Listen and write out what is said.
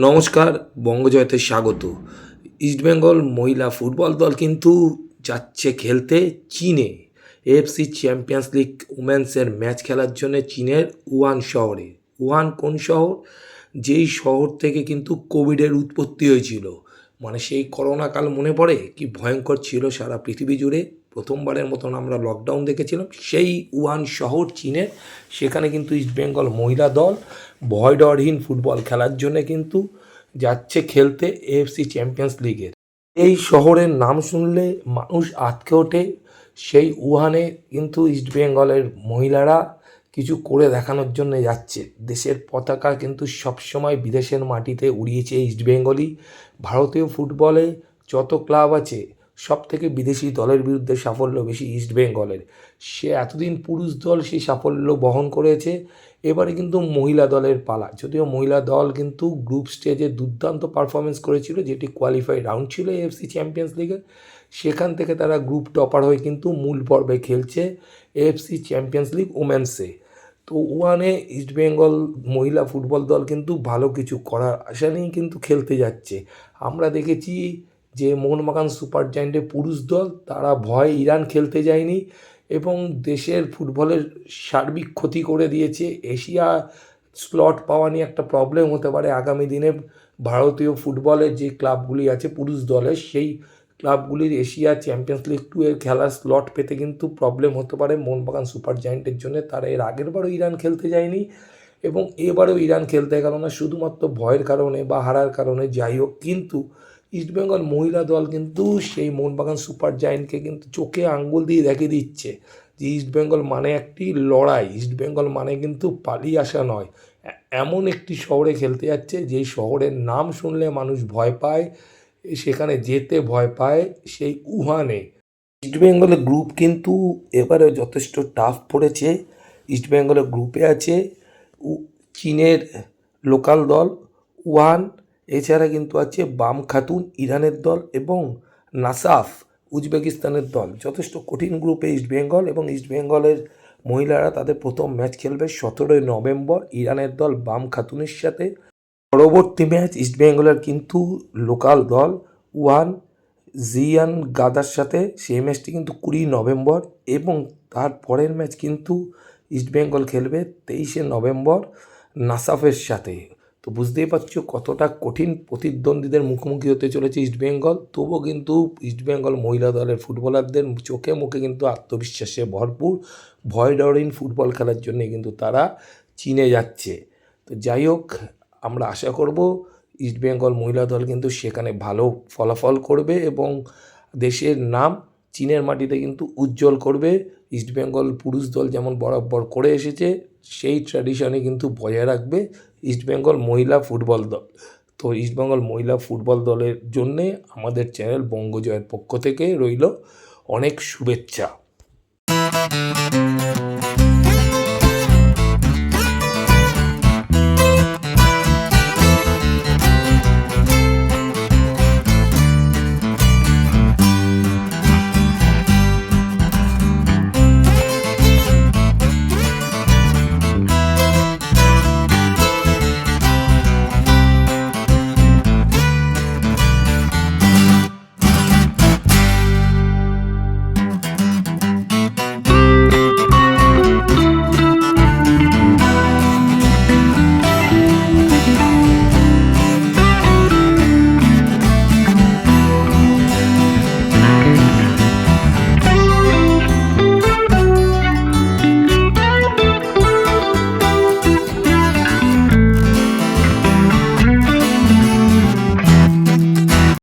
নমস্কার, বঙ্গজয়তে স্বাগত। ইস্টবেঙ্গল মহিলা ফুটবল দল কিন্তু যাচ্ছে খেলতে চীনে। এএফসি চ্যাম্পিয়ন্স লিগ উমেন্সের ম্যাচ খেলার জন্য চীনের উহান শহরে। উহান কোন শহর? যেই শহর থেকে কিন্তু কোভিডের উৎপত্তি হয়েছিল। মানে সেই করোনাকাল মনে পড়ে? কি ভয়ঙ্কর ছিল সারা পৃথিবী জুড়ে। প্রথমবারের মতন আমরা লকডাউন দেখেছিলাম। সেই উহান শহর চীনের, সেখানে কিন্তু ইস্টবেঙ্গল মহিলা দল ভয় ডরহীন ফুটবল খেলার জন্য কিন্তু যাচ্ছে খেলতে এএফসি চ্যাম্পিয়ন্স লিগের এই শহরের নাম শুনলে মানুষ আটকে ওঠে। সেই উহানে কিন্তু ইস্টবেঙ্গলের মহিলারা কিছু করে দেখানোর জন্য যাচ্ছে। দেশের পতাকা কিন্তু সবসময় বিদেশের মাটিতে উড়িয়েছে ইস্টবেঙ্গলই ভারতীয় ফুটবলে যত ক্লাব আছে সব থেকে বিদেশি দলের বিরুদ্ধে সাফল্য বেশি ইস্টবেঙ্গলের সে এতদিন পুরুষ দল, সেই সাফল্য বহন করেছে। এবারে কিন্তু মহিলা দলের পালা। যদিও মহিলা দল কিন্তু গ্রুপ স্টেজে দুর্দান্ত পারফরমেন্স করেছিল, যেটি কোয়ালিফাই রাউন্ড ছিল এএফসি চ্যাম্পিয়ন্স লিগের সেখান থেকে তারা গ্রুপ টপার হয়ে কিন্তু মূল পর্বে খেলছে এএফসি চ্যাম্পিয়ন্স লিগ উমেন্সে তো ওয়ানে ইস্টবেঙ্গল মহিলা ফুটবল দল কিন্তু ভালো কিছু করার আশা নিয়েই কিন্তু খেলতে যাচ্ছে। আমরা দেখেছি যে মোহনবাগান সুপার জায়েন্টের পুরুষ দল, তারা ভয় ইরান খেলতে যায়নি এবং দেশের ফুটবলের সার্বিক ক্ষতি করে দিয়েছে। এশিয়া স্লট পাওয়া নিয়ে একটা প্রবলেম হতে পারে আগামী দিনে। ভারতীয় ফুটবলের যে ক্লাবগুলি আছে পুরুষ দলের, সেই ক্লাবগুলির এশিয়া চ্যাম্পিয়ন্স লিগ টু এর খেলার স্লট পেতে কিন্তু প্রবলেম হতে পারে মোহনবাগান সুপার জায়েন্টের জন্য। তারা এর আগের বারও ইরান খেলতে যায়নি এবং এবারেও ইরান খেলতে গেল না, শুধুমাত্র ভয়ের কারণে বা হারার কারণে। যাই হোক, কিন্তু ইস্টবেঙ্গল মহিলা দল কিন্তু সেই মোহনবাগান সুপার জায়েন্টকে কিন্তু চোখে আঙ্গুল দিয়ে রেখে দিচ্ছে যে ইস্টবেঙ্গল মানে একটি লড়াই। ইস্টবেঙ্গল মানে কিন্তু পালিয়ে আসা নয়। এমন একটি শহরে খেলতে যাচ্ছে, যেই শহরের নাম শুনলে মানুষ ভয় পায়, সেখানে যেতে ভয় পায় সেই উহানে। ইস্টবেঙ্গলের গ্রুপ কিন্তু এবারে যথেষ্ট টাফ পড়েছে। ইস্টবেঙ্গলের গ্রুপে আছে চীনের লোকাল দল ওয়ান এছাড়া কিন্তু আছে বাম খাতুন, ইরানের দল এবং নাসাফ, উজবেকিস্তানের দল। যথেষ্ট কঠিন গ্রুপে ইস্টবেঙ্গল এবং ইস্টবেঙ্গলের মহিলারা তাদের প্রথম ম্যাচ খেলবে সতেরোই নভেম্বর, ইরানের দল বাম খাতুনের সাথে। পরবর্তী ম্যাচ ইস্টবেঙ্গলের কিন্তু লোকাল দল ওয়ান জিয়ান গাদার সাথে। সেই ম্যাচটি কিন্তু কুড়ি নভেম্বর এবং তার পরের ম্যাচ কিন্তু ইস্টবেঙ্গল খেলবে তেইশে নভেম্বর নাসাফের সাথে। তো বুঝতেই পারছ কতটা কঠিন প্রতিদ্বন্দ্বীদের মুখোমুখি হতে চলেছে ইস্টবেঙ্গল তবুও কিন্তু ইস্টবেঙ্গল মহিলা দলের ফুটবলারদের চোখে মুখে কিন্তু আত্মবিশ্বাসে ভরপুর। ভয় ডরিন ফুটবল খেলার জন্য কিন্তু তারা চীনে যাচ্ছে। তো যাই হোক, আমরা আশা করব ইস্টবেঙ্গল মহিলা দল কিন্তু সেখানে ভালো ফলাফল করবে এবং দেশের নাম চীনের মাটিতে কিন্তু উজ্জ্বল করবে। ইস্টবেঙ্গল পুরুষ দল যেমন বরাবর করে এসেছে, সেই ট্র্যাডিশনে কিন্তু বজায় রাখবে ইস্টবেঙ্গল মহিলা ফুটবল দল। তো ইস্টবেঙ্গল মহিলা ফুটবল দলের জন্যে আমাদের চ্যানেল বঙ্গজয়ের পক্ষ থেকে রইল অনেক শুভেচ্ছা।